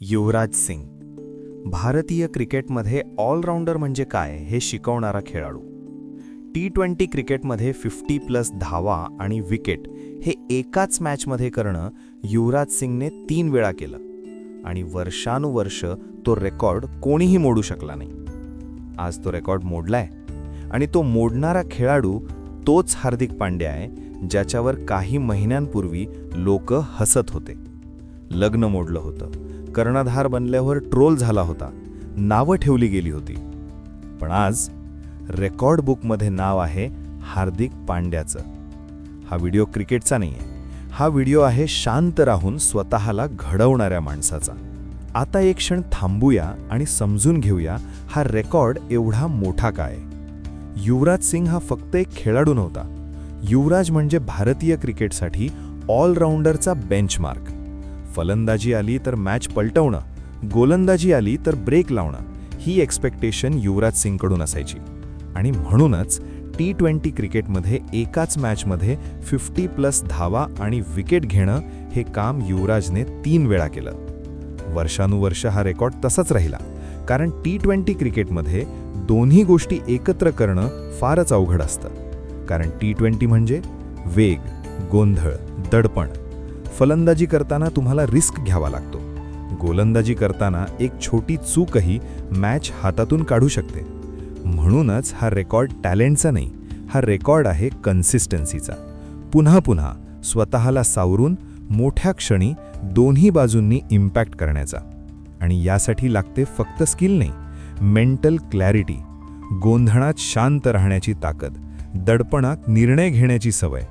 युवराज सिंग. भारतीय क्रिकेटमध्ये ऑलराऊंडर म्हणजे काय हे शिकवणारा खेळाडू. टी ट्वेंटी क्रिकेटमध्ये फिफ्टी प्लस धावा आणि विकेट हे एकाच मॅचमध्ये करणं युवराज सिंगने तीन वेळा केलं. आणि वर्षानुवर्ष तो रेकॉर्ड कोणीही मोडू शकला नाही. आज तो रेकॉर्ड मोडलाय. आणि तो मोडणारा खेळाडू तोच हार्दिक पांड्या आहे ज्याच्यावर काही महिन्यांपूर्वी लोक हसत होते. लग्न मोडलं होतं. कर्णधार बनल्यावर ट्रोल झाला होता. नावं ठेवली गेली होती. पण आज रेकॉर्ड बुकमध्ये नाव आहे हार्दिक पांड्याचं. हा व्हिडिओ क्रिकेटचा नाही आहे हा व्हिडिओ आहे शांत राहून स्वतःला घडवणाऱ्या माणसाचा. आता एक क्षण थांबूया आणि समजून घेऊया हा रेकॉर्ड एवढा मोठा काय. युवराज सिंग हा फक्त एक खेळाडू नव्हता. युवराज म्हणजे भारतीय क्रिकेटसाठी ऑलराऊंडरचा बेंचमार्क. फलंदाजी आली तर मॅच पलटवणं गोलंदाजी आली तर ब्रेक लावणं ही एक्सपेक्टेशन युवराज सिंगकडून असायची. आणि म्हणूनच टी ट्वेंटी क्रिकेटमध्ये एकाच मॅचमध्ये फिफ्टी प्लस धावा आणि विकेट घेणं हे काम युवराजने तीन वेळा केलं. वर्षानुवर्ष हा रेकॉर्ड तसाच राहिला कारण टी ट्वेंटी क्रिकेटमध्ये दोन्ही गोष्टी एकत्र करणं फारच अवघड असतं. कारण टी ट्वेंटी म्हणजे वेग गोंधळ दडपण. फलंदाजी करताना तुम्हाला रिस्क घ्यावा लागतो. गोलंदाजी करताना एक छोटी चूकही मॅच हातातून काढू शकते. म्हणूनच हा रेकॉर्ड टॅलेंटचा नाही हा रेकॉर्ड आहे कन्सिस्टन्सीचा. पुन्हा पुन्हा स्वतःला सावरून मोठ्या क्षणी दोन्ही बाजूंनी इम्पॅक्ट करण्याचा. आणि यासाठी लागते फक्त स्किल नाही मेंटल क्लॅरिटी. गोंधळात शांत राहण्याची ताकद दडपणात निर्णय घेण्याची सवय.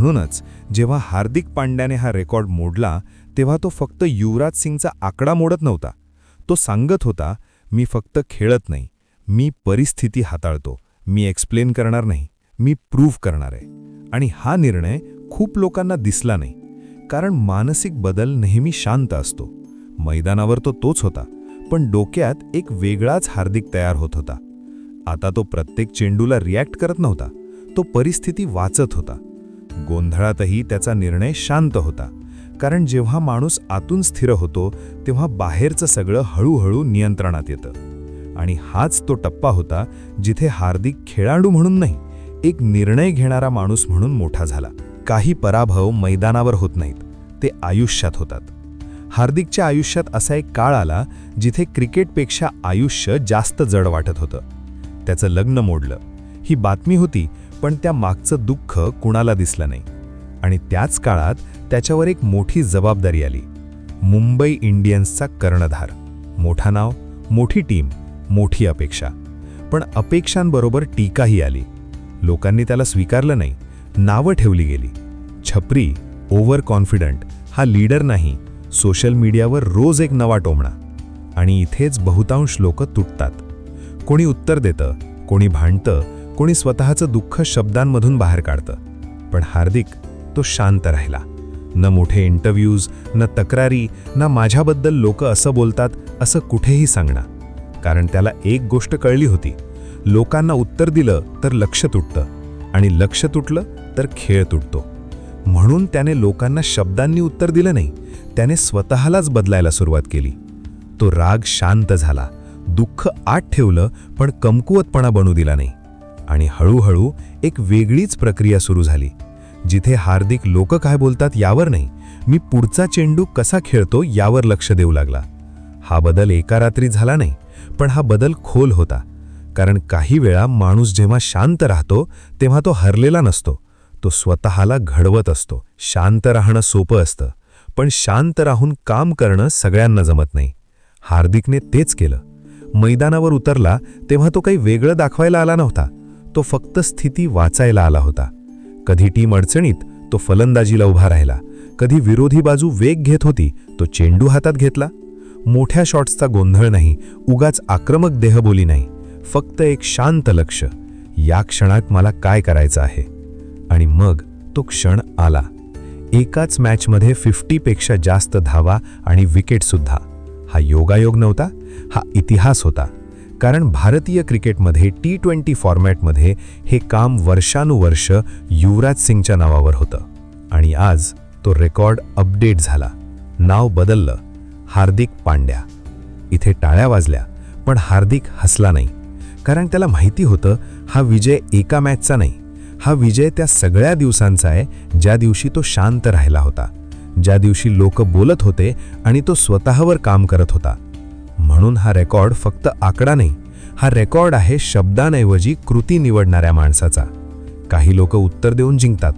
म्हणूनच जेव्हा हार्दिक पांड्याने हा रेकॉर्ड मोडला तेव्हा तो फक्त युवराज सिंगचा आकडा मोडत नव्हता. तो सांगत होता मी फक्त खेळत नाही मी परिस्थिती हाताळतो मी एक्सप्लेन करणार नाही मी प्रूव्ह करणार आहे. आणि हा निर्णय खूप लोकांना दिसला नाही कारण मानसिक बदल नेहमी शांत असतो. मैदानावर तो तोच होता पण डोक्यात एक वेगळाच हार्दिक तयार होत होता. आता तो प्रत्येक चेंडूला रिॲक्ट करत नव्हता तो परिस्थिती वाचत होता. गोंधळातही त्याचा निर्णय शांत होता. कारण जेव्हा माणूस आतून स्थिर होतो तेव्हा बाहेरचं सगळं हळूहळू नियंत्रणात येतं. आणि हाच तो टप्पा होता जिथे हार्दिक खेळाडू म्हणून नाही एक निर्णय घेणारा माणूस म्हणून मोठा झाला. काही पराभव मैदानावर होत नाहीत ते आयुष्यात होतात. हार्दिकच्या आयुष्यात असा एक काळ आला जिथे क्रिकेटपेक्षा आयुष्य जास्त जड वाटत होतं. त्याचं लग्न मोडलं. ही बातमी होती पण त्या मागचं दुःख कुणाला दिसलं नाही. आणि त्याच काळात त्याच्यावर एक मोठी जबाबदारी आली. मुंबई इंडियन्सचा कर्णधार. मोठा नाव मोठी टीम मोठी अपेक्षा. पण अपेक्षांबरोबर टीकाही आली. लोकांनी त्याला स्वीकारलं नाही. नावं ठेवली गेली. छपरी ओव्हर कॉन्फिडंट हा लीडर नाही. सोशल मीडियावर रोज एक नवा टोमणा. आणि इथेच बहुतांश लोक तुटतात. कोणी उत्तर देतं कोणी भांडतं कोणी स्वतःचं दुःख शब्दांमधून बाहेर काढतं. पण हार्दिक तो शांत राहिला. न मोठे इंटरव्ह्यूज न तक्रारी न माझ्याबद्दल लोक असं बोलतात असं कुठेही सांगणार कारण त्याला एक गोष्ट कळली होती. लोकांना उत्तर दिलं तर लक्ष तुटतं. आणि लक्ष तुटलं तर खेळ तुटतो. म्हणून त्याने लोकांना शब्दांनी उत्तर दिलं नाही. त्याने स्वतःलाच बदलायला सुरुवात केली. तो राग शांत झाला. दुःख आत ठेवलं पण कमकुवतपणा बनू दिला नाही. आणि हळूहळू एक वेगळीच प्रक्रिया सुरू झाली. जिथे हार्दिक लोक काय बोलतात यावर नाही मी पुढचा चेंडू कसा खेळतो यावर लक्ष देऊ लागला. हा बदल एका रात्री झाला नाही पण हा बदल खोल होता. कारण काही वेळा माणूस जेव्हा शांत राहतो तेव्हा तो हरलेला नसतो. तो स्वतःला घडवत असतो. शांत राहणं सोपं असतं पण शांत राहून काम करणं सगळ्यांना जमत नाही. हार्दिकने तेच केलं. मैदानावर उतरला तेव्हा तो काही वेगळं दाखवायला आला नव्हता. तो फक्त स्थिती वाचायला आला होता. कधी टीम अडचणीत तो फलंदाजीला उभा राहिला. कधी विरोधी बाजू वेग घेत होती तो चेंडू हातात घेतला. मोठ्या शॉट्सचा गोंधळ नाही उगाच आक्रमक देहबोली नाही. फक्त एक शांत लक्ष. या क्षणात मला काय करायचं आहे? आणि मग तो क्षण आला. एकाच मॅचमध्ये फिफ्टीपेक्षा जास्त धावा आणि विकेटसुद्धा हा योगायोग नव्हता हा इतिहास होता. कारण भारतीय क्रिकेटमध्ये टी ट्वेंटी फॉर्मॅटमध्ये हे काम वर्षानुवर्ष युवराज सिंगच्या नावावर होतं. आणि आज तो रेकॉर्ड अपडेट झाला. नाव बदललं. हार्दिक पांड्या. इथे टाळ्या वाजल्या पण हार्दिक हसला नाही. कारण त्याला माहिती होतं हा विजय एका मॅचचा नाही. हा विजय त्या सगळ्या दिवसांचा आहे ज्या दिवशी तो शांत राहिला होता. ज्या दिवशी लोक बोलत होते आणि तो स्वतःवर काम करत होता. म्हणून हा रेकॉर्ड फक्त आकडा नाही हा रेकॉर्ड आहे शब्दांऐवजी कृती निवडणाऱ्या माणसाचा. काही लोक उत्तर देऊन जिंकतात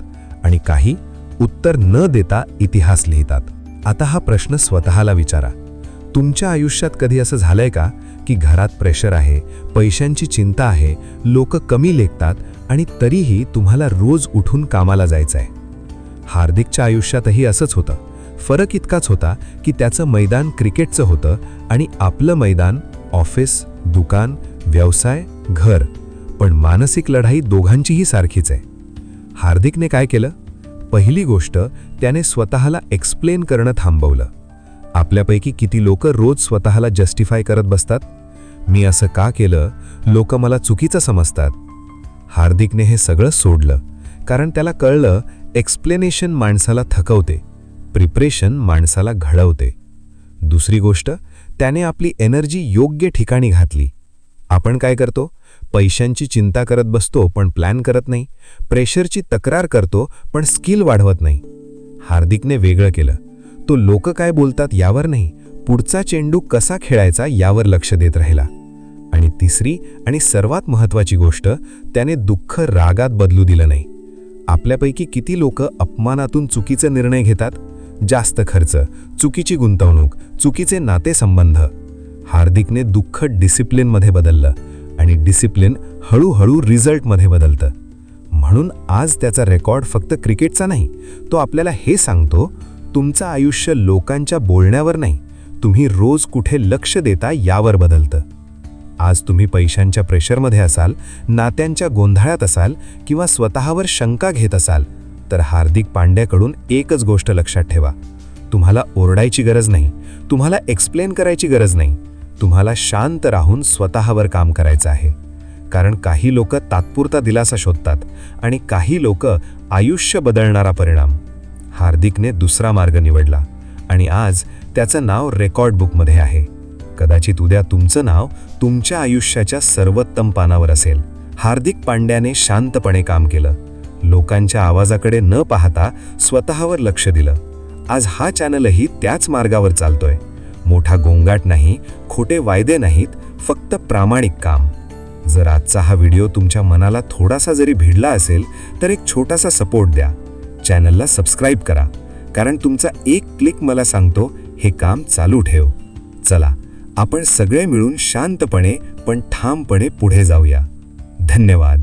आणि काही उत्तर न देता इतिहास लिहितात. आता हा प्रश्न स्वतःला विचारा. तुमच्या आयुष्यात कधी असं झालंय का की घरात प्रेशर आहे पैशांची चिंता आहे लोक कमी लेखतात आणि तरीही तुम्हाला रोज उठून कामाला जायचं आहे हार्दिकच्या आयुष्यातही असंच होतं. फरक इतकाच होता की त्याचं मैदान क्रिकेटचं होतं आणि आपलं मैदान ऑफिस दुकान व्यवसाय घर. पण मानसिक लढाई दोघांचीही सारखीच आहे. हार्दिकने काय केलं? पहिली गोष्ट त्याने स्वतःला एक्सप्लेन करणं थांबवलं. आपल्यापैकी किती लोक रोज स्वतःला जस्टिफाय करत बसतात? मी असं का केलं? लोक मला चुकीचं समजतात. हार्दिकने हे सगळं सोडलं. कारण त्याला कळलं एक्सप्लेनेशन माणसाला थकवते. प्रिपरेशन माणसाला घडवते. दुसरी गोष्ट त्याने आपली एनर्जी योग्य ठिकाणी घातली. आपण काय करतो? पैशांची चिंता करत बसतो पण प्लॅन करत नाही. प्रेशरची तक्रार करतो पण स्किल वाढवत नाही. हार्दिकने वेगळं केलं. तो लोक काय बोलतात यावर नाही. पुढचा चेंडू कसा खेळायचा यावर लक्ष देत राहिला. आणि तिसरी आणि सर्वात महत्त्वाची गोष्ट त्याने दुःख रागात बदलू दिलं नाही. आपल्यापैकी किती लोक अपमानातून चुकीचे निर्णय घेतात? जास्त खर्च चुकीची गुंतवणूक चुकीचे नातेसंबंध. हार्दिकने दुःख डिसिप्लिनमध्ये बदललं आणि डिसिप्लिन हळूहळू रिझल्टमध्ये बदलतं. म्हणून आज त्याचा रेकॉर्ड फक्त क्रिकेटचा नाही तो आपल्याला हे सांगतो तुमचं आयुष्य लोकांच्या बोलण्यावर नाही तुम्ही रोज कुठे लक्ष देता यावर बदलतं. आज तुम्ही पैशांच्या प्रेशरमध्ये असाल नात्यांच्या गोंधळात असाल किंवा स्वतःवर शंका घेत असाल तर हार्दिक पांड्याकडून एकच गोष्ट लक्षात ठेवा. तुम्हाला ओरडायची गरज नाही तुम्हाला एक्सप्लेन करायची गरज नाही. तुम्हाला शांत राहून स्वतःवर काम करायचं आहे. कारण काही लोक तात्पुरता दिलासा शोधतात आणि काही लोक आयुष्य बदलणारा परिणाम. हार्दिकने दुसरा मार्ग निवडला आणि आज त्याचं नाव रेकॉर्ड बुकमध्ये आहे. कदाचित उद्या तुमचं नाव तुमच्या आयुष्याच्या सर्वोत्तम पानावर असेल. हार्दिक पांड्याने शांतपणे काम केलं. लोकांच्या आवाजाकडे न पाहता स्वतःवर लक्ष दिलं. आज हा चॅनलही त्याच मार्गावर चालतोय. मोठा गोंगाट नाही खोटे वायदे नाहीत फक्त प्रामाणिक काम. जर आजचा हा व्हिडिओ तुमच्या मनाला थोडासा जरी भिडला असेल तर एक छोटासा सपोर्ट द्या. चॅनलला सबस्क्राईब करा. कारण तुमचा एक क्लिक मला सांगतो हे काम चालू ठेव. चला आपण सगळे मिळून शांतपणे पण ठामपणे पुढे जाऊया. धन्यवाद.